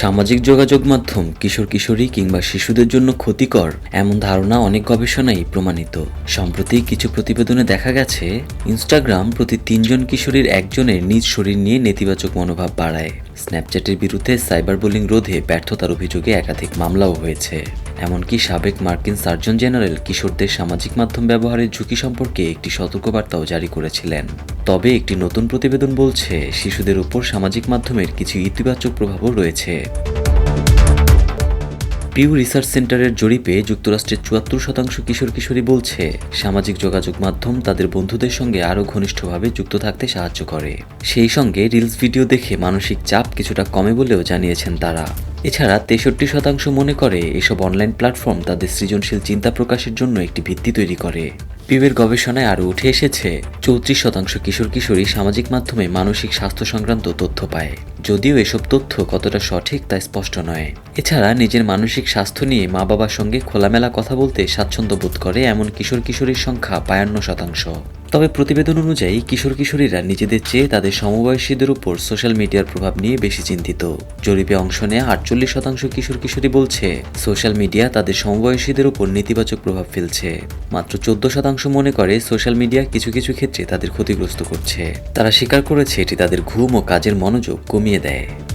সামাজিক যোগাযোগ মাধ্যম কিশোর কিশোরী কিংবা শিশুদের জন্য ক্ষতিকর এমন ধারণা অনেক গবেষণাই প্রমাণিত। সম্প্রতি কিছু প্রতিবেদনে দেখা গেছে, ইনস্টাগ্রাম প্রতি তিনজন কিশোরীর একজনের নিজ শরীর নিয়ে নেতিবাচক মনোভাব বাড়ায়। স্ন্যাপচ্যাটের বিরুদ্ধে সাইবার বোলিং রোধে ব্যর্থতার অভিযোগে একাধিক মামলাও হয়েছে। এমনকি সাবেক মার্কিন সার্জন জেনারেল কিশোরদের সামাজিক মাধ্যম ব্যবহারের ঝুঁকি সম্পর্কে একটি সতর্কবার্তাও জারি করেছিলেন। তবে একটি নতুন প্রতিবেদন বলছে, শিশুদের উপর সামাজিক মাধ্যমের কিছু ইতিবাচক প্রভাবও রয়েছে। পিউ রিসার্চ সেন্টারের জরিপে যুক্তরাষ্ট্রের চুয়াত্তর শতাংশ কিশোর কিশোরী বলছে, সামাজিক যোগাযোগ মাধ্যম তাদের বন্ধুদের সঙ্গে আরও ঘনিষ্ঠভাবে যুক্ত থাকতে সাহায্য করে। সেই সঙ্গে রিলস ভিডিও দেখে মানসিক চাপ কিছুটা কমে বলেও জানিয়েছেন তারা। এছাড়া তেষট্টি শতাংশ মনে করে এসব অনলাইন প্ল্যাটফর্ম তাদের সৃজনশীল চিন্তা প্রকাশের জন্য একটি ভিত্তি তৈরি করে। পিবের গবেষণায় আরও উঠে এসেছে, চৌত্রিশ শতাংশ কিশোর কিশোরী সামাজিক মাধ্যমে মানসিক স্বাস্থ্য সংক্রান্ত তথ্য পায়। যদিও এসব তথ্য কতটা সঠিক তা স্পষ্ট নয়। এছাড়া নিজের মানসিক স্বাস্থ্য নিয়ে মা বাবার সঙ্গে খোলামেলা কথা বলতে স্বাচ্ছন্দ্য বোধ করে এমন কিশোর কিশোরীর সংখ্যা বায়ান্ন শতাংশ। তবে প্রতিবেদন অনুযায়ী কিশোর কিশোরীরা নিজেদের চেয়ে তাদের সমবয়সীদের উপর সোশ্যাল মিডিয়ার প্রভাব নিয়ে বেশি চিন্তিত। জরিপে অংশ নেওয়া আটচল্লিশ শতাংশ কিশোর কিশোরী বলছে, সোশ্যাল মিডিয়া তাদের সমবয়সীদের উপর নেতিবাচক প্রভাব ফেলছে। মাত্র চোদ্দ শতাংশ মনে করে সোশ্যাল মিডিয়া কিছু কিছু ক্ষেত্রে তাদের ক্ষতিগ্রস্ত করছে। তারা স্বীকার করেছে এটি তাদের ঘুম ও কাজের মনোযোগ কমিয়ে 네.